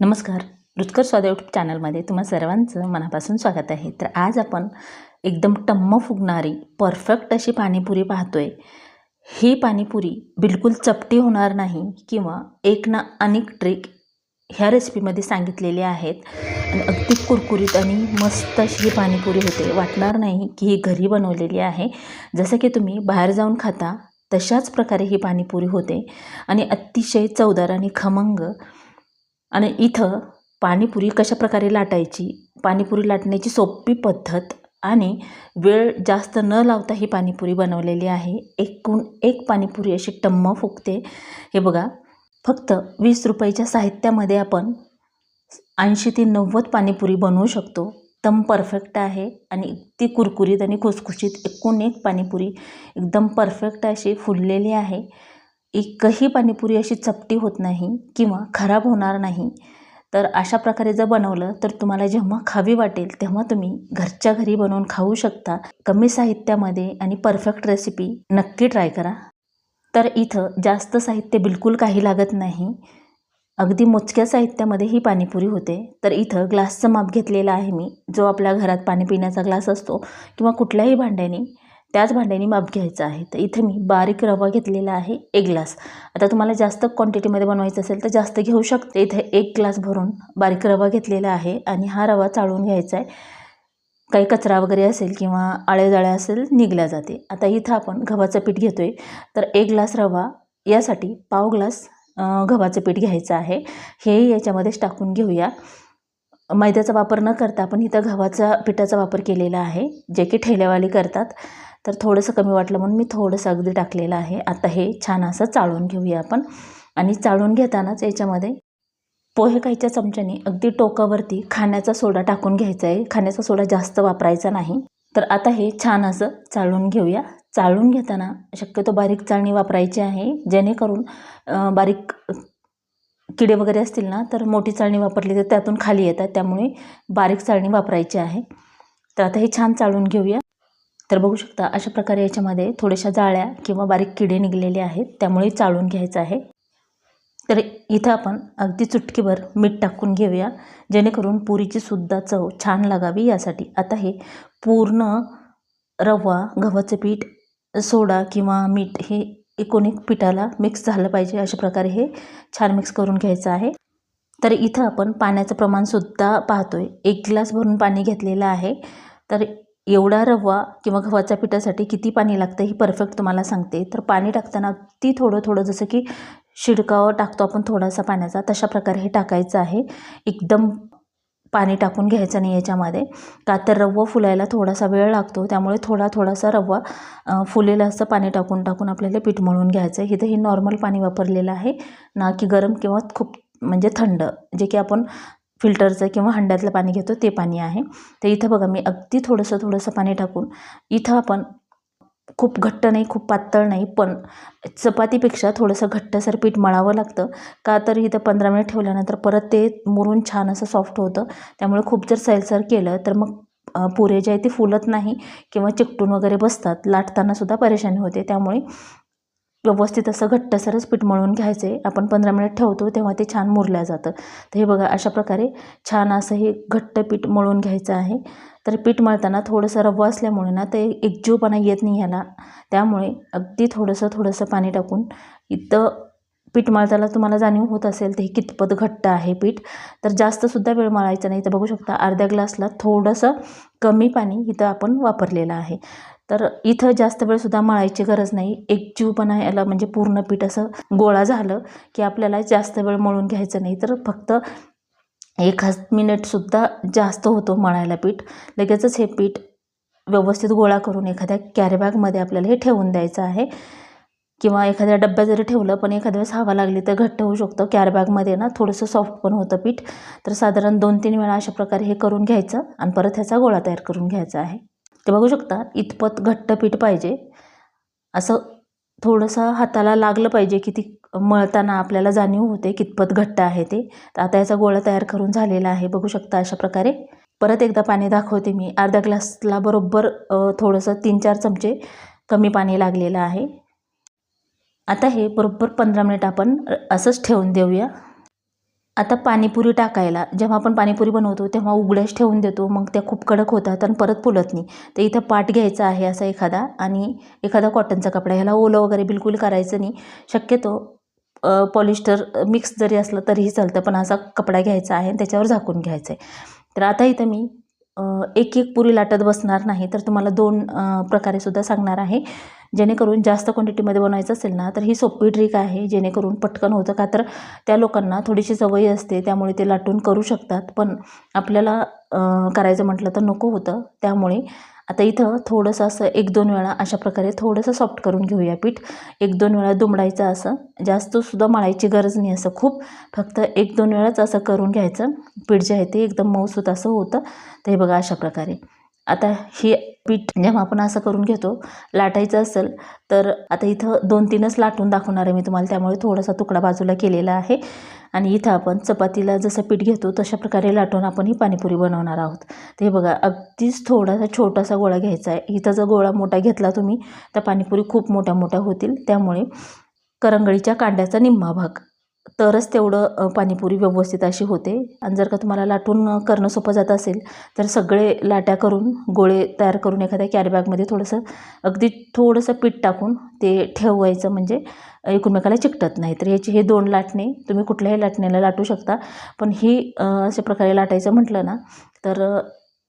नमस्कार. रुचकर स्वाद यूट्यूब चॅनलमध्ये तुम्हा सर्वांचं मनापासून स्वागत आहे. तर आज आपण एकदम टम्म फुगणारी परफेक्ट अशी पाणीपुरी पाहतोय. ही पाणीपुरी बिलकुल चपटी होणार नाही किंवा एक ना अनेक ट्रिक ह्या रेसिपीमध्ये सांगितलेले आहेत. आणि अगदी कुरकुरीत आणि मस्त अशी ही पाणीपुरी होते. वाटणार नाही की ही घरी बनवलेली आहे. जसं की तुम्ही बाहेर जाऊन खाता तशाच प्रकारे ही पाणीपुरी होते. आणि अतिशय चवदार आणि खमंग आणि इथं पाणीपुरी कशा प्रकारे लाटायची? पाणीपुरी लाटण्याची सोपी पद्धत आणि वेळ जास्त न लावता ही पाणीपुरी बनवलेली आहे. एकूण एक पाणीपुरी अशी टम्म फुगते. हे बघा फक्त वीस रुपयाच्या साहित्यामध्ये आपण ऐंशी ते नव्वद पाणीपुरी बनवू शकतो. एकदम परफेक्ट आहे आणि ती कुरकुरीत आणि खुसखुशीत एकूण एक पाणीपुरी एकदम परफेक्ट अशी फुललेली आहे. एकही पाणीपुरी अशी चपटी होत नाही किंवा खराब होणार नाही. तर अशा प्रकारे जर बनवलं तर तुम्हाला जेव्हा खावी वाटेल तेव्हा तुम्ही घरच्या घरी बनवून खाऊ शकता. कमी साहित्यामध्ये आणि परफेक्ट रेसिपी नक्की ट्राय करा. तर इथं जास्त साहित्य बिलकुल काही लागत नाही. अगदी मोजक्या साहित्यामध्ये ही पाणीपुरी होते. तर इथं ग्लासचं माप घेतलेलं आहे मी. जो आपल्या घरात पाणी पिण्याचा ग्लास असतो किंवा कुठल्याही भांड्याने त्याच भांड्याने माप घ्यायचं आहे. तर इथे मी बारीक रवा घेतलेला आहे एक ग्लास. आता तुम्हाला जास्त क्वांटिटीमध्ये बनवायचं असेल तर जास्त घेऊ शकते. इथे एक ग्लास भरून बारीक रवा घेतलेला आहे आणि हा रवा चाळून घ्यायचा आहे. काही कचरा वगैरे असेल किंवा आळेजाळे असेल निघल्या जाते. आता इथं आपण गव्हाचं पीठ घेतो आहे तर एक ग्लास रवा यासाठी पाव ग्लास गव्हाचं पीठ घ्यायचं आहे. हे याच्यामध्येच टाकून घेऊया. मैद्याचा वापर न करता आपण इथं गव्हाचा पिठाचा वापर केलेला आहे जे की ठेल्यावाले करतात. तर थोडंसं कमी वाटलं म्हणून मी थोडंसं अगदी टाकलेलं आहे. आता हे छान असं चाळून घेऊया आपण. आणि चाळून घेतानाच याच्यामध्ये पोहे खायच्या चमच्याने अगदी टोकावरती खाण्याचा सोडा टाकून घ्यायचा आहे. खाण्याचा सोडा जास्त वापरायचा नाही. तर आता हे छान असं चाळून घेऊया. चाळून घेताना शक्यतो बारीक चाळणी वापरायची आहे. जेणेकरून बारीक किडे वगैरे असतील ना तर मोठी चाळणी वापरली तर त्यातून खाली येतात. त्यामुळे बारीक चाळणी वापरायची आहे. तर आता हे छान चाळून घेऊया. तर बघू शकता अशा प्रकारे याच्यामध्ये थोड्याशा जाळ्या किंवा बारीक किडे निघलेले आहेत त्यामुळे चाळून घ्यायचं आहे. तर इथं आपण अगदी चुटकीभर मीठ टाकून घेऊया जेणेकरून पुरीची सुद्धा चव छान लागावी यासाठी. आता हे पूर्ण रवा गव्हाचं पीठ सोडा किंवा मीठ हे एकूण एक पिठाला मिक्स झालं पाहिजे अशा प्रकारे हे छान मिक्स करून घ्यायचं आहे. तर इथं आपण पाण्याचं प्रमाणसुद्धा पाहतो आहे एक ग्लास भरून पाणी घेतलेलं आहे. तर एवढा रवा किंवा गव्हाच्या पिठासाठी किती पाणी लागतं ही परफेक्ट तुम्हाला सांगते. तर पाणी टाकताना अगदी थोडं थोडं जसं की शिडकावं टाकतो आपण थोडासा पाण्याचा तशा प्रकारे हे टाकायचं आहे. एकदम पाणी टाकून घ्यायचं नाही याच्यामध्ये. का तर रवा फुलायला थोडासा वेळ लागतो त्यामुळे थोडा थोडासा रवा फुलेलं असं पाणी टाकून टाकून आपल्याला पीठ मळून घ्यायचं आहे. इथं हे नॉर्मल पाणी वापरलेलं आहे. ना की गरम किंवा खूप म्हणजे थंड जे की आपण फिल्टरचं किंवा हंड्यातलं पाणी घेतो ते पाणी आहे. तर इथं बघा मी अगदी थोडंसं थोडंसं पाणी टाकून इथं आपण खूप घट्ट नाही खूप पातळ नाही पण चपातीपेक्षा थोडंसं घट्टसर पीठ मळावं लागतं. का तर इथं पंधरा मिनिट ठेवल्यानंतर परत ते मुरून छान असं सॉफ्ट होतं. त्यामुळे खूप जर सैलसर केलं तर मग पुरे जे आहे ते फुलत नाही किंवा चिकटून वगैरे बसतात. लाटतानासुद्धा परेशानी होते. त्यामुळे व्यवस्थित असं घट्टसरच पीठ मळून घ्यायचं. आहे आपण पंधरा मिनिट ठेवतो तेव्हा ते छान मुरलं जातं. तर हे बघा अशा प्रकारे छान असं हे घट्ट पीठ मळून घ्यायचं आहे. तर पीठ मळताना थोडंसं रवा असल्यामुळे ना ते एकजीवपणा येत नाही ह्याला. त्यामुळे अगदी थोडंसं थोडंसं पाणी टाकून इथं पीठ मळताना तुम्हाला जाणीव होत असेल तर हे कितपत घट्ट आहे पीठ. तर जास्तसुद्धा वेळ मळायचं नाही. तर बघू शकता अर्ध्या ग्लासला थोडंसं कमी पाणी इथं आपण वापरलेलं आहे. तर इथं जास्त वेळसुद्धा मळायची गरज नाही. एकजीवपणा याला म्हणजे पूर्ण पीठ असं गोळा झालं की आपल्याला जास्त वेळ मळून घ्यायचं नाही. तर फक्त एक मिनिटसुद्धा जास्त होतो मळायला पीठ. लगेचच हे पीठ व्यवस्थित गोळा करून एखाद्या कॅरीबॅगमध्ये आपल्याला हे ठेवून द्यायचं आहे. किंवा एखाद्या डब्यात जरी ठेवलं पण एखाद्या वेळेस हवा लागली तर घट्ट होऊ शकतं. कॅरबॅगमध्ये ना थोडंसं सॉफ्ट पण होतं पीठ. तर साधारण दोन तीन वेळा अशा प्रकारे हे करून घ्यायचं आणि परत ह्याचा गोळा तयार करून घ्यायचा आहे. ते बघू शकता इतपत घट्ट पीठ पाहिजे. असं थोडंसं हाताला लागलं पाहिजे की ती मळताना आपल्याला जाणीव होते कितपत घट्ट आहे ते. तर आता याचा गोळा तयार करून झालेला आहे बघू शकता अशा प्रकारे. परत एकदा पाणी दाखवते मी. अर्ध्या ग्लासला बरोबर थोडंसं तीन चार चमचे कमी पाणी लागलेलं आहे. आता हे बरोबर पंधरा मिनिट आपण असंच ठेवून देऊया. आता पाणीपुरी टाकायला जेव्हा आपण पाणीपुरी बनवतो तेव्हा उघड्याच ठेवून देतो मग त्या खूप कडक होतात आणि परत फुलत नाही. तर इथं पाट घ्यायचा आहे असा एखादा आणि एखादा कॉटनचा कपडा. ह्याला ओलं वगैरे बिलकुल करायचं नाही. शक्यतो पॉलिस्टर मिक्स जरी असलं तरीही चालतं पण असा कपडा घ्यायचा आहे आणि त्याच्यावर झाकून घ्यायचं आहे. तर आता इथं मी एक एक पुरी लाटत बसणार नाही तर तुम्हाला दोन प्रकारे सुद्धा सांगणार आहे. जेणेकरून जास्त क्वांटिटीमध्ये बनवायचं असेल ना तर ही सोपी ट्रिक आहे. जेणेकरून पटकन होतं का तर त्या लोकांना थोडीशी सवय असते त्यामुळे ते लाटून करू शकतात. पण आपल्याला करायचं म्हटलं तर नको होतं. त्यामुळे आता इथं थोडंसं असं एक दोन वेळा अशा प्रकारे थोडंसं सॉफ्ट करून घेऊया पीठ. एक दोन वेळा दुमडायचं असं. जास्तसुद्धा मळायची गरज नाही असं खूप. फक्त एक दोन वेळाच असं करून घ्यायचं. पीठ जे आहे ते एकदम मऊसूत असं होतं. ते बघा अशा प्रकारे. आता हे पीठ जेव्हा आपण असं करून घेतो लाटायचं असेल तर आता इथं दोन तीनच लाटून दाखवणार आहे मी तुम्हाला. त्यामुळे थोडासा तुकडा बाजूला केलेला आहे. आणि इथं आपण चपातीला जसं पीठ घेतो तशा प्रकारे लाटून आपण ही पाणीपुरी बनवणार आहोत. तर हे बघा अगदीच थोडासा छोटासा गोळा घ्यायचा आहे. इथं जर गोळा मोठा घेतला तुम्ही तर पाणीपुरी खूप मोठ्या मोठ्या होतील. त्यामुळे करंगळीच्या कांड्याचा निम्मा भाग. तरच तेवढं पाणीपुरी व्यवस्थित अशी होते. आणि जर का तुम्हाला लाटून करणं सोपं जात असेल तर सगळे लाट्या करून गोळे तयार करून एखाद्या कॅरीबॅगमध्ये थोडंसं अगदी थोडंसं पीठ टाकून ते ठेवायचं. म्हणजे एकमेकाला चिकटत नाही. तर ह्याची हे दोन लाटणे तुम्ही कुठल्याही लाटण्याला लाटू शकता. पण ही अशा प्रकारे लाटायचं म्हटलं ना तर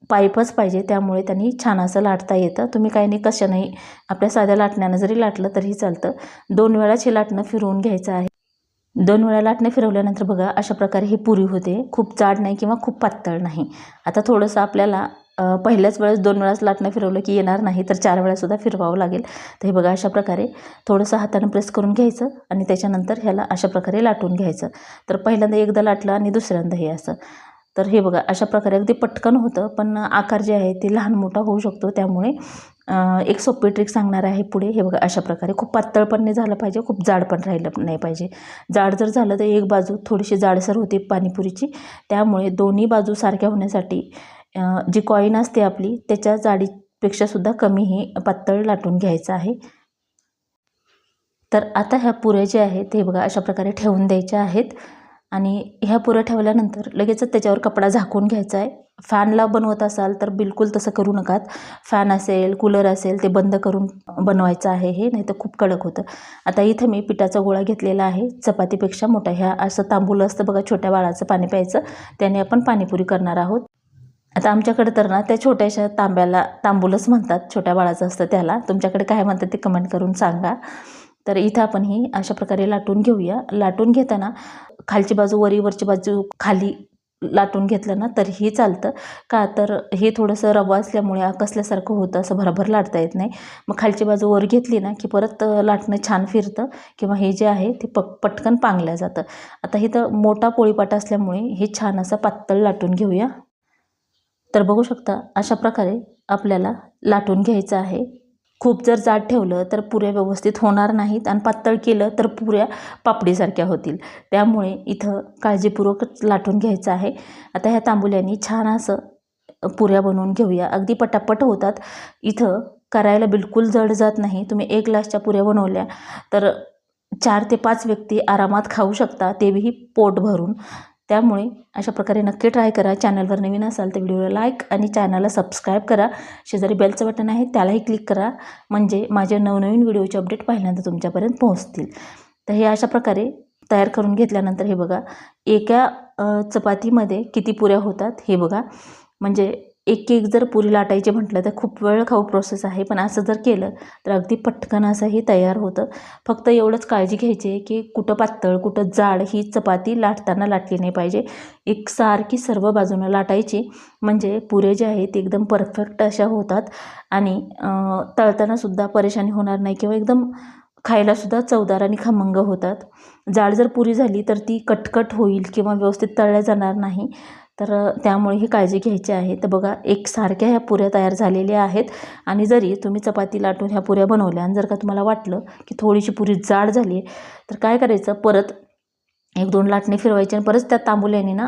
पाईपच पाहिजे. त्यामुळे त्यांनी छान असं लाटता येतं. तुम्ही काही नाही कशानेही आपल्या साध्या लाटण्यानं जरी लाटलं तरीही चालतं. दोन वेळाच हे लाटणं फिरवून घ्यायचं आहे. दोन वेळा लाटणे फिरवल्यानंतर बघा अशा प्रकारे ही पुरी होते. खूप जाड नाही किंवा खूप पातळ नाही. आता थोडंसं आपल्याला पहिल्याच वेळेस दोन वेळाच लाटणं फिरवलं की येणार नाही तर चार वेळासुद्धा फिरवावं लागेल. तर हे बघा अशा प्रकारे थोडंसं हातानं प्रेस करून घ्यायचं आणि त्याच्यानंतर ह्याला अशा प्रकारे लाटून घ्यायचं. तर पहिल्यांदा एकदा लाटलं आणि दुसऱ्यांदा हे असं. तर हे बघा अशा प्रकारे अगदी पटकन होतं पण आकार जे आहे ते लहान मोठा होऊ शकतो त्यामुळे एक सोपी ट्रिक सांगणार आहे पुढे. हे बघा अशा प्रकारे. खूप पातळ पण नाही झालं पाहिजे खूप जाड पण राहिलं नाही पाहिजे. जाड जर झालं तर एक बाजू थोडीशी जाडसर होते पाणीपुरीची. त्यामुळे दोन्ही बाजू सारख्या होण्यासाठी जी कॉईन असते आपली त्याच्या जाडीपेक्षासुद्धा कमी ही पातळ लाटून घ्यायचं आहे. तर आता ह्या पुऱ्या ज्या आहेत ते बघा अशा प्रकारे ठेवून द्यायच्या आहेत. आणि ह्या पुऱ्या ठेवल्यानंतर लगेचच त्याच्यावर कपडा झाकून घ्यायचा आहे. फॅनला बनवत असाल तर बिलकुल तसं करू नका फॅन असेल कूलर असेल ते बंद करून बनवायचं आहे हे नाही तर खूप कडक होतं. आता इथं मी पिठाचा गोळा घेतलेला आहे. चपातीपेक्षा मोठा ह्या असं तांबूल असतं बघा छोट्या बाळाचं पाणी प्यायचं. त्याने आपण पाणीपुरी करणार आहोत. आता आमच्याकडे तर ना त्या छोट्याशा तांब्याला तांबूलच म्हणतात छोट्या बाळाचं असतं त्याला. तुमच्याकडे काय म्हणतात ते कमेंट करून सांगा. तर इथं आपण ही अशा प्रकारे लाटून घेऊया. लाटून घेताना खालची बाजू वरी वरची बाजू खाली लाटून घेतलं ना तरीही चालतं. का तर हे थोडंसं रवा असल्यामुळे आकसल्यासारखं होतं असं भरभर लाटता येत नाही. मग खालची बाजू वर घेतली ना की परत लाटणं छान फिरतं किंवा हे जे आहे ते पक पटकन पांगलं जातं. आता इथं मोठा पोळीपाट असल्यामुळे हे छान असं पातळ लाटून घेऊया. तर बघू शकता अशा प्रकारे आपल्याला लाटून घ्यायचं आहे. खूप जर जाड ठेवलं तर पुऱ्या व्यवस्थित होणार नाहीत आणि पातळ केलं तर पुऱ्या पापडीसारख्या होतील. त्यामुळे इथं काळजीपूर्वकच लाटून घ्यायचं आहे. आता ह्या तांबुल्यांनी छान असं पुऱ्या बनवून घेऊया. अगदी पटापट होतात. इथं करायला बिलकुल जड जात नाही. तुम्ही एक ग्लासच्या पुऱ्या बनवल्या तर चार ते पाच व्यक्ती आरामात खाऊ शकता. तेही पोट भरून. त्यामुळे अशा प्रकारे नक्की ट्राय करा. चॅनलवर नवीन असाल तर व्हिडिओला लाईक आणि चॅनलला सबस्क्राईब करा. शेजारी बेलचं बटन आहे त्यालाही क्लिक करा. म्हणजे माझे नवनवीन व्हिडिओचे अपडेट पहिल्यांदा तुमच्यापर्यंत पोहोचतील. तर हे अशा प्रकारे तयार करून घेतल्यानंतर हे बघा एका चपातीमध्ये किती पुऱ्या होतात हे बघा. म्हणजे एक एक जर पुरी लाटायची म्हटलं तर खूप वेळ खाऊ प्रोसेस आहे. पण असं जर केलं तर अगदी पटकन असं हे तयार होतं. फक्त एवढंच काळजी घ्यायची आहे की कुठं पातळ कुठं जाड ही चपाती लाटताना लाटली नाही पाहिजे. एकसारखी सर्व बाजूनं लाटायची. म्हणजे पुरे जे आहेत ते एकदम परफेक्ट अशा होतात. आणि तळतानासुद्धा परेशानी होणार नाही किंवा एकदम खायलासुद्धा चवदार आणि खमंग होतात. जाड जर पुरी झाली तर ती कटकट होईल किंवा व्यवस्थित तळल्या जाणार नाही. तर त्यामुळे ही काळजी घ्यायची आहे. तर बघा एकसारख्या ह्या पुऱ्या तयार झालेल्या आहेत आणि जरी तुम्ही चपाती लाटून ह्या पुऱ्या बनवल्या आणि जर का तुम्हाला वाटलं की थोडीशी पुरी जाड झाली आहे तर काय करायचं? परत एक दोन लाटणे फिरवायचे आणि परत त्या तांबुल्याने ना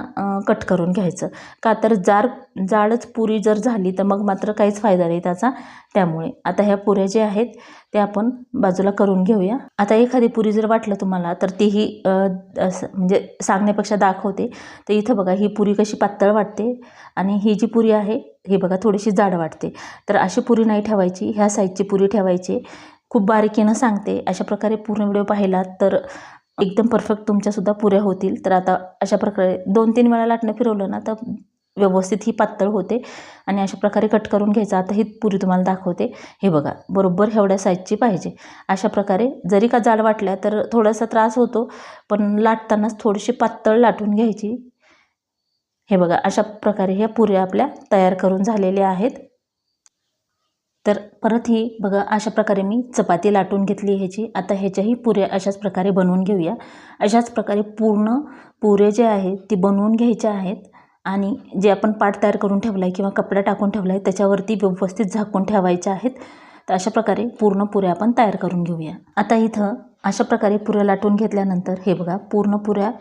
कट करून घ्यायचं. का तर जार जाडच पुरी जर झाली तर मग मात्र काहीच फायदा नाही त्याचा त्यामुळे. आता ह्या पुऱ्या ज्या आहेत त्या आपण बाजूला करून घेऊया. आता एखादी पुरी जर वाटलं तुम्हाला तर तीही असं म्हणजे सांगण्यापेक्षा दाखवते. तर इथं बघा ही पुरी कशी पातळ वाटते आणि ही जी पुरी आहे ही बघा थोडीशी जाड वाटते. तर अशी पुरी नाही ठेवायची. ह्या साईजची पुरी ठेवायची. खूप बारीकीनं सांगते. अशा प्रकारे पूर्ण व्हिडिओ पाहिलात तर एकदम परफेक्ट तुमच्यासुद्धा पुऱ्या होतील. तर आता अशा प्रकारे दोन तीन वेळा लाटणं फिरवलं ना तर व्यवस्थित ही पातळ होते. आणि अशा प्रकारे कट करून घ्यायचं. आता ही पुरी तुम्हाला दाखवते. हे बघा बरोबर एवढ्या साईजची पाहिजे. अशा प्रकारे जरी का जाड वाटल्या तर थोडासा त्रास होतो. पण लाटतानाच थोडीशी पातळ लाटून घ्यायची. हे बघा अशा प्रकारे ह्या पुऱ्या आपल्या तयार करून झालेल्या आहेत. तर परत ही बघा अशा प्रकारे मी चपाती लाटून घेतली ह्याची. आता ह्याच्याही पुऱ्या अशाच प्रकारे बनवून घेऊया. अशाच प्रकारे पूर्ण पुरे जे आहेत ती बनवून घ्यायच्या आहेत. आणि जे आपण पाट तयार करून ठेवला आहे किंवा कपडा टाकून ठेवला आहे त्याच्यावरती व्यवस्थित झाकून ठेवायच्या आहेत. तर अशा प्रकारे पूर्ण पुऱ्या आपण तयार करून घेऊया. आता इथं अशा प्रकारे पुऱ्या लाटून घेतल्यानंतर हे बघा पूर्ण पुऱ्या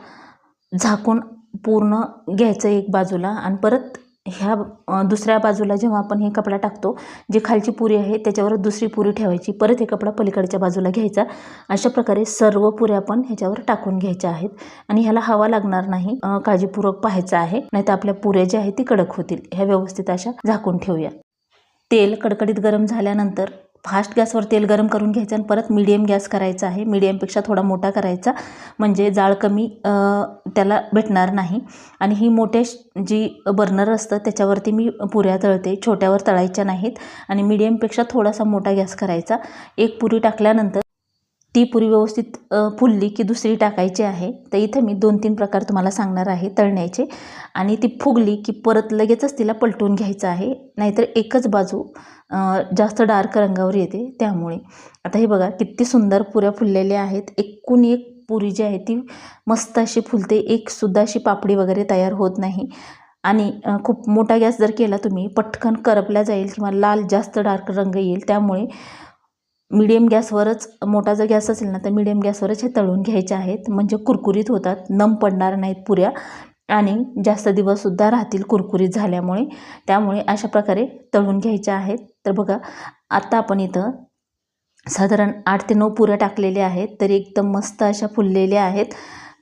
झाकून पूर्ण घ्यायचं एक बाजूला. आणि परत ह्या दुसऱ्या बाजूला जेव्हा आपण हे कपडा टाकतो जी खालची पुरी आहे त्याच्यावर दुसरी पुरी ठेवायची. परत हे कपडा पलीकडच्या बाजूला घ्यायचा. अशा प्रकारे सर्व पुऱ्या आपण ह्याच्यावर टाकून घ्यायच्या आहेत. आणि ह्याला हवा लागणार नाही काळजीपूर्वक पाहायचं आहे. नाहीतर आपल्या पुऱ्या ज्या आहेत ती कडक होतील. ह्या व्यवस्थित अशा झाकून ठेवूया. तेल कडकडीत गरम झाल्यानंतर फास्ट गॅसवर तेल गरम करून घ्यायचं आणि परत मिडियम गॅस करायचा आहे. मीडियमपेक्षा थोडा मोठा करायचा. म्हणजे जाळ कमी त्याला भेटणार नाही. आणि ही मोठे जी बर्नर असतं त्याच्यावरती मी पुऱ्या तळते. छोट्यावर तळायच्या नाहीत. आणि मीडियमपेक्षा थोडासा मोठा गॅस करायचा. एक पुरी टाकल्यानंतर ती पुरी व्यवस्थित फुलली की दुसरी टाकायची आहे. तर इथं मी दोन तीन प्रकार तुम्हाला सांगणार आहे तळण्याचे. आणि ती फुगली की परत लगेचच तिला पलटून घ्यायचं आहे. नाहीतर एकच बाजू जास्त डार्क रंगावर येते त्यामुळे. आता हे बघा किती सुंदर पुऱ्या फुललेल्या आहेत. एकूण एक पुरी जी आहे ती मस्त अशी फुलते. एकसुद्धा अशी पापडी वगैरे तयार होत नाही. आणि खूप मोठा गॅस जर केला तुम्ही पटकन करपला जाईल किंवा लाल जास्त डार्क रंग येईल. त्यामुळे मीडियम गॅसवरच मोठा जर गॅस असेल ना तर मीडियम गॅसवरच हे तळून घ्यायचे आहेत. म्हणजे कुरकुरीत होतात नम पडणार नाहीत पुऱ्या. आणि जास्त दिवससुद्धा राहतील कुरकुरीत झाल्यामुळे. त्यामुळे अशा प्रकारे तळून घ्यायच्या आहेत. तर बघा आत्ता आपण इथं साधारण आठ ते नऊ पुऱ्या टाकलेल्या आहेत. तरी एकदम मस्त अशा फुललेल्या आहेत.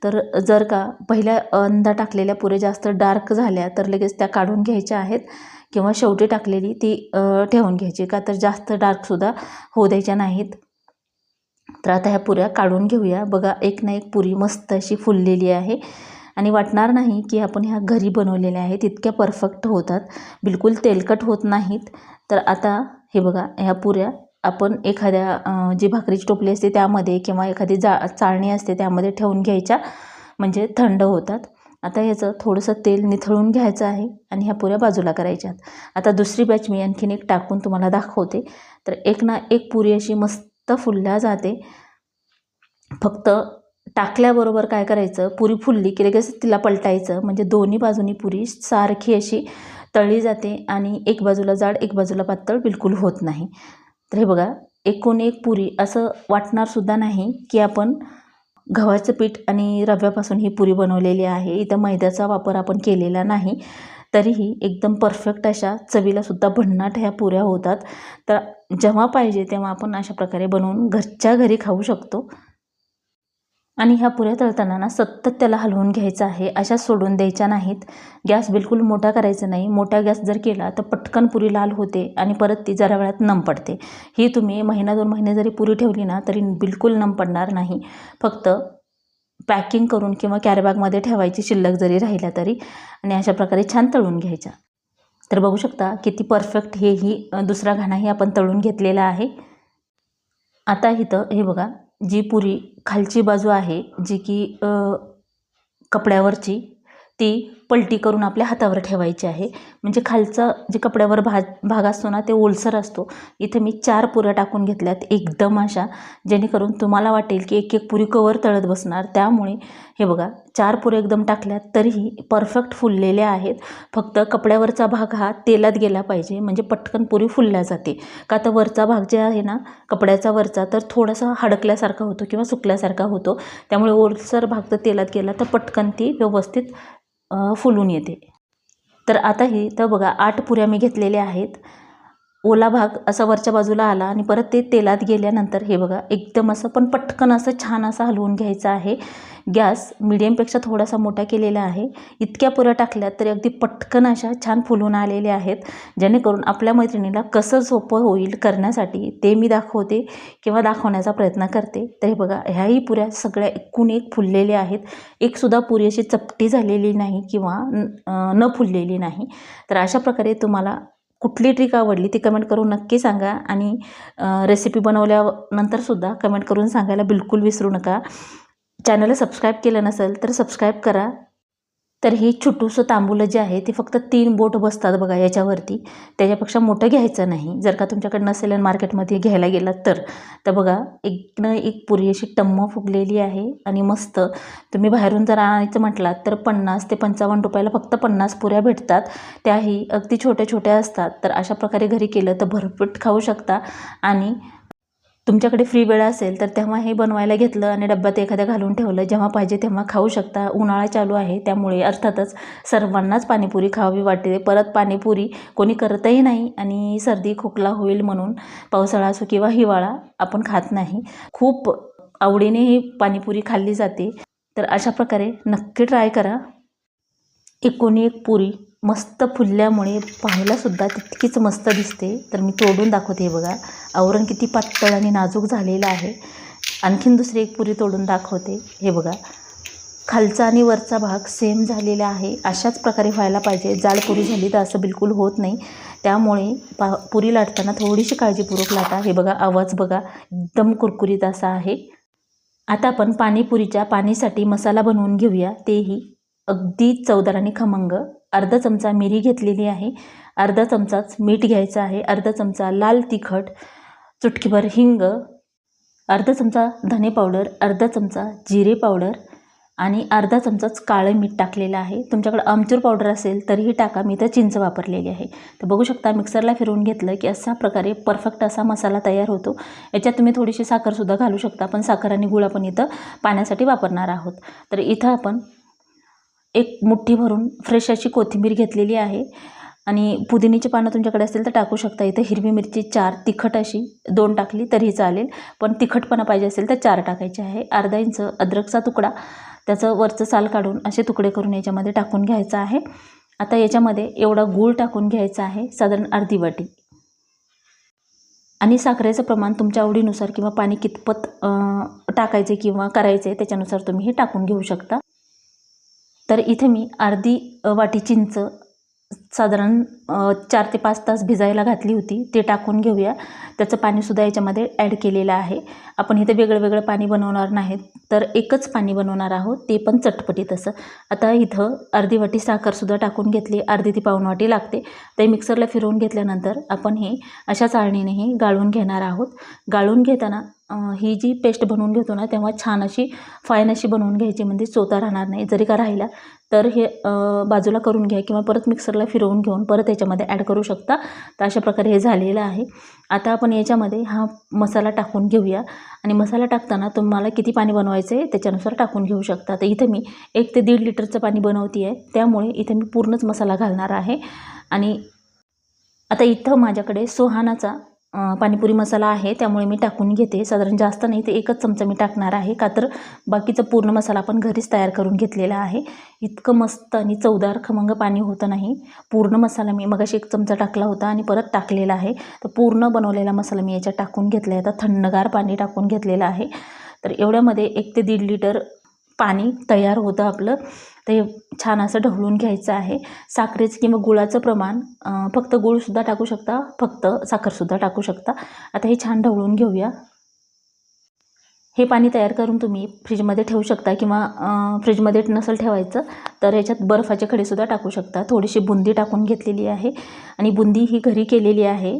तर जर का पहिल्या अंदा टाकलेल्या पुऱ्या जास्त डार्क झाल्या तर लगेच त्या काढून घ्यायच्या आहेत. किंवा शेवटी टाकलेली ती ठेवून घ्यायची. का तर जास्त डार्कसुद्धा होऊ द्यायच्या नाहीत. तर आता ह्या पुऱ्या काढून घेऊया. बघा एक ना एक पुरी मस्त अशी फुललेली आहे. आणि वाटणार नाही की आपण ह्या घरी बनवलेल्या आहेत. इतक्या परफेक्ट होतात. बिलकुल तेलकट होत नाहीत. तर आता हे बघा ह्या पुऱ्या आपण एखाद्या जी भाकरीची टोपली असते त्यामध्ये किंवा एखादी जा चाळणी असते त्यामध्ये ठेवून घ्यायच्या. म्हणजे थंड होतात. आता ह्याचं थोडंसं तेल निथळून घ्यायचं आहे आणि ह्या पुऱ्या बाजूला करायच्यात. आता दुसरी बॅच मी आणखीन एक टाकून तुम्हाला दाखवते. तर एक ना एक पुरी अशी मस्त फुलल्या जाते. फक्त टाकल्याबरोबर काय करायचं पुरी फुलली की लगेच तिला पलटायचं. म्हणजे दोन्ही बाजूनी पुरी सारखी अशी तळली जाते आणि एक बाजूला जाड एक बाजूला पातळ बिलकुल होत नाही. तर हे बघा एकूण एक पुरी असं वाटणारसुद्धा नाही की आपण गव्हाचं पीठ आणि रव्यापासून ही पुरी बनवलेली आहे. इथं मैद्याचा वापर आपण केलेला नाही. तरीही एकदम परफेक्ट अशा चवीलासुद्धा भन्नाट ह्या पुऱ्या होतात. तर जेव्हा पाहिजे तेव्हा आपण अशा प्रकारे बनवून घरच्या घरी खाऊ शकतो. आणि ह्या पुऱ्या तळताना ना सतत त्याला हलवून घ्यायचं आहे अशा सोडून द्यायच्या नाहीत. गॅस बिलकुल मोठा करायचा नाही. मोठा गॅस जर केला तर पटकन पुरी लाल होते आणि परत ती जरा वेळात नम पडते. ही तुम्ही महिना दोन महिने जरी पुरी ठेवली ना तरी बिलकुल नम पडणार नाही. फक्त पॅकिंग करून किंवा कॅरीबॅगमध्ये ठेवायची शिल्लक जरी राहिल्या तरी आणि अशा प्रकारे छान तळून घ्यायच्या. तर बघू शकता किती परफेक्ट हे ही दुसरा घाणाही आपण तळून घेतलेला आहे. आता इथं हे बघा जी पुरी खालची बाजू आहे जी की कपड्यावरची ती पलटी करून आपल्या हातावर ठेवायची आहे. म्हणजे खालचा जे कपड्यावर भाग भाग असतो ना ते ओलसर असतो. इथे मी चार पुऱ्या टाकून घेतल्यात एकदम अशा. जेणेकरून तुम्हाला वाटेल की एक एक पुरी कवर तळत बसणार. त्यामुळे हे बघा चार पुऱ्या एकदम टाकल्यात तरीही परफेक्ट फुललेल्या आहेत. फक्त कपड्यावरचा भाग हा तेलात गेला पाहिजे. म्हणजे पटकन पुरी फुलल्या जाते. का तर वरचा भाग जे आहे ना कपड्याचा वरचा तर थोडासा हडकल्यासारखा होतो किंवा सुकल्यासारखा होतो. त्यामुळे ओलसर भाग तर तेलात गेला तर पटकन ती व्यवस्थित फुलून येते. तर आता हे तर बघा आठ पुऱ्या मी घेतलेल्या आहेत. ओला भाग असा वरच्या बाजूला आला आणि परत ते तेलात गेल्यानंतर हे बघा एकदम असं पण पटकन असं छान असं हलवून घ्यायचं आहे. गॅस मिडियमपेक्षा थोडासा मोठा केलेला आहे. इतक्या पुऱ्या टाकल्यात तरी अगदी पटकन अशा छान फुलून आलेल्या आहेत जेणेकरून आपल्या मैत्रिणीला कसं सोपं होईल करण्यासाठी ते मी दाखवते किंवा दाखवण्याचा प्रयत्न करते. तर हे बघा ह्याही पुऱ्या सगळ्या एकूण एक फुललेल्या आहेत. एकसुद्धा पुरी अशी चपटी झालेली नाही किंवा न न फुललेली नाही. तर अशा प्रकारे तुम्हाला कुठली ट्रिक आवडली ती कमेंट करून नक्की सांगा. आणि रेसिपी बनवल्यानंतरसुद्धा कमेंट करून सांगायला बिलकुल विसरू नका. चॅनलला सबस्क्राईब केलं नसेल तर सबस्क्राईब करा. तर हे छोटूसं तांबूलं जे आहे ते फक्त तीन बोट बसतात बघा याच्यावरती. त्याच्यापेक्षा मोठं घ्यायचं नाही. जर का तुमच्याकडे नसेल आणि मार्केटमध्ये घ्यायला गेलात तर. तर बघा एक न एक पुरी अशी टम्म फुगलेली आहे आणि मस्त. तुम्ही बाहेरून जर आणायचं म्हटलात तर पन्नास ते पंचावन्न रुपयाला फक्त पन्नास पुऱ्या भेटतात. त्याही अगदी छोट्या छोट्या असतात. तर अशा प्रकारे घरी केलं तर भरपूर खाऊ शकता. आणि तुमच्याकडे फ्री वेळ असेल तर तेव्हा हे बनवायला घेतलं आणि डब्यात एखाद्या घालून ठेवलं. जेव्हा पाहिजे तेव्हा खाऊ शकता. उन्हाळा चालू आहे त्यामुळे अर्थातच सर्वांनाच पाणीपुरी खावी वाटते. परत पाणीपुरी कोणी करतही नाही आणि सर्दी खोकला होईल म्हणून पावसाळा असो किंवा हिवाळा आपण खात नाही. खूप आवडीने ही पाणीपुरी खाल्ली जाते. तर अशा प्रकारे नक्की ट्राय करा. एकोणी एक पुरी. मस्त फुलल्यामुळे पाहायलासुद्धा तितकीच मस्त दिसते. तर मी तोडून दाखवते हे बघा. आवरण किती पातळ आणि नाजूक झालेलं आहे. आणखीन दुसरी एक पुरी तोडून दाखवते. हे बघा. खालचा आणि वरचा भाग सेम झालेला आहे. अशाच प्रकारे व्हायला पाहिजे. जाड पुरी झाली तर असं बिलकुल होत नाही. त्यामुळे पा पुरी लाटताना थोडीशी काळजीपूर्वक लाटा. हे बघा आवाज बघा. एकदम कुरकुरीत असा आहे. आता आपण पाणीपुरीच्या पाणीसाठी मसाला बनवून घेऊया. तेही अगदी चवदार आणि खमंग. अर्धा चमचा मिरी घेतलेली आहे. अर्धा चमचाच मीठ घ्यायचं आहे. अर्धा चमचा लाल तिखट चुटकीभर हिंग अर्धा चमचा धने पावडर अर्धा चमचा जिरे पावडर आणि अर्धा चमचाच काळं मीठ टाकलेलं आहे. तुमच्याकडे आमचूर पावडर असेल तरीही टाका. मी तर चिंच वापरलेली आहे. तर बघू शकता मिक्सरला फिरवून घेतलं की अशा प्रकारे परफेक्ट असा मसाला तयार होतो. याच्यात तुम्ही थोडीशी साखरसुद्धा घालू शकता पण साखर आणि गुळ आपण इथं पाण्यासाठी वापरणार आहोत. तर इथं आपण एक मुठ्ठी भरून फ्रेश अशी कोथिंबीर घेतलेली आहे. आणि पुदिनीची पानं तुमच्याकडे असतील तर टाकू शकता. इथं हिरवी मिरची चार तिखट अशी दोन टाकली तरीही चालेल. पण तिखटपणा पाहिजे असेल तर चार टाकायचे आहे. अर्धा इंच अद्रकचा तुकडा त्याचं वरचं साल काढून असे तुकडे करून याच्यामध्ये टाकून घ्यायचं आहे. आता याच्यामध्ये एवढा गूळ टाकून घ्यायचा आहे साधारण अर्धी वाटी. आणि साखरेचं प्रमाण तुमच्या आवडीनुसार किंवा पाणी कितपत टाकायचे किंवा करायचे त्याच्यानुसार तुम्ही हे टाकून घेऊ शकता. तर इथे मी अर्धी वाटी चिंच साधारण चार ते पाच तास भिजायला घातली होती. ते टाकून घेऊया. त्याचं पाणीसुद्धा याच्यामध्ये ॲड केलेलं आहे. आपण इथे वेगळं वेगळं पाणी बनवणार नाहीत तर एकच पाणी बनवणार आहोत. ते पण चटपटीत असं. आता इथं अर्धी वाटी साखरसुद्धा टाकून घेतली. अर्धी ती पाऊण वाटी लागते. ते मिक्सरला फिरवून घेतल्यानंतर आपण हे अशा चाळणीनेही गाळून घेणार आहोत. गाळून घेताना ही जी पेस्ट बनवून घेतो ना तेव्हा छान अशी फाईन अशी बनवून घ्यायची म्हणजे चोता राहणार नाही. जरी का राहिला तर हे बाजूला करून घ्या किंवा परत मिक्सरला फिरवून घेऊन परत याच्यामध्ये ॲड करू शकता. तर अशा प्रकारे हे झालेलं आहे. आता आपण याच्यामध्ये हा मसाला टाकून घेऊया. आणि मसाला टाकताना तुम्हाला किती पाणी बनवायचं आहे त्याच्यानुसार टाकून घेऊ शकता. तर इथं मी एक ते दीड लिटरचं पाणी बनवते आहे त्यामुळे इथे मी पूर्णच मसाला घालणार आहे. आणि आता इथं माझ्याकडे सोहानाचा पाणीपुरी मसाला आहे त्यामुळे मी टाकून घेते. साधारण जास्त नाही ते एकच चमचा मी टाकणार आहे. का तर बाकीचा पूर्ण मसाला आपण घरीच तयार करून घेतलेला आहे. इतकं मस्त आणि चवदार खमंग पाणी होतं नाही. पूर्ण मसाला मी मगाशी एक चमचा टाकला होता आणि परत टाकलेला आहे. तर पूर्ण बनवलेला मसाला मी याच्यात टाकून घेतला आहे. आता थंडगार पाणी टाकून घेतलेलं आहे. तर एवढ्यामध्ये एक ते दीड लिटर पाणी तयार होतं आपलं. ते छान असं ढवळून घ्यायचं आहे. साखरेचं किंवा गुळाचं प्रमाण फक्त गुळसुद्धा टाकू शकता फक्त साखरसुद्धा टाकू शकता. आता हे छान ढवळून घेऊया. हे पाणी तयार करून तुम्ही फ्रीजमध्ये ठेवू शकता किंवा फ्रीजमध्ये नसेल ठेवायचं तर याच्यात बर्फाचे खडेसुद्धा टाकू शकता. थोडीशी बुंदी टाकून घेतलेली आहे. आणि बुंदी ही घरी केलेली आहे.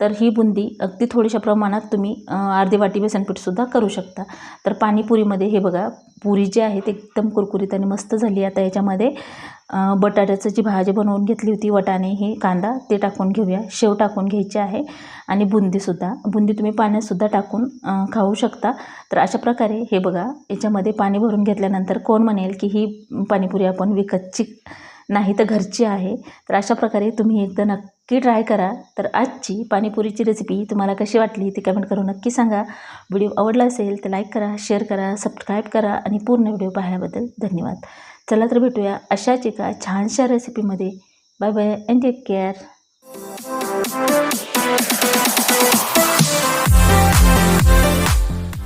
तर ही बुंदी अगदी थोड्याशा प्रमाणात तुम्ही अर्धे अर्धी वाटी बेसनपीठसुद्धा करू शकता. तर पाणीपुरीमध्ये हे बघा पुरी जी आहे ती एकदम कुरकुरीत आणि मस्त झाली. आता याच्यामध्ये बटाट्याचं जी भाजी बनवून घेतली होती वटाणे हे कांदा ते टाकून घेऊया. शेव टाकून घ्यायची आहे आणि बुंदीसुद्धा बुंदी तुम्ही पाण्यातसुद्धा टाकून खाऊ शकता. तर अशा प्रकारे हे बघा याच्यामध्ये पाणी भरून घेतल्यानंतर कोण म्हणेल की ही पाणीपुरी आपण विकतची नाही तर घरची आहे. तर अशा प्रकारे तुम्ही एकदा नक्की ट्राय करा. तर आजची पाणीपुरीची रेसिपी तुम्हाला कशी वाटली ती कमेंट करून नक्की सांगा. व्हिडिओ आवडला असेल तर लाईक करा शेअर करा सबस्क्राईब करा आणि पूर्ण व्हिडिओ पाहायबद्दल धन्यवाद. चला तर भेटूया अशाच एका छानशा रेसिपीमध्ये bye bye and take care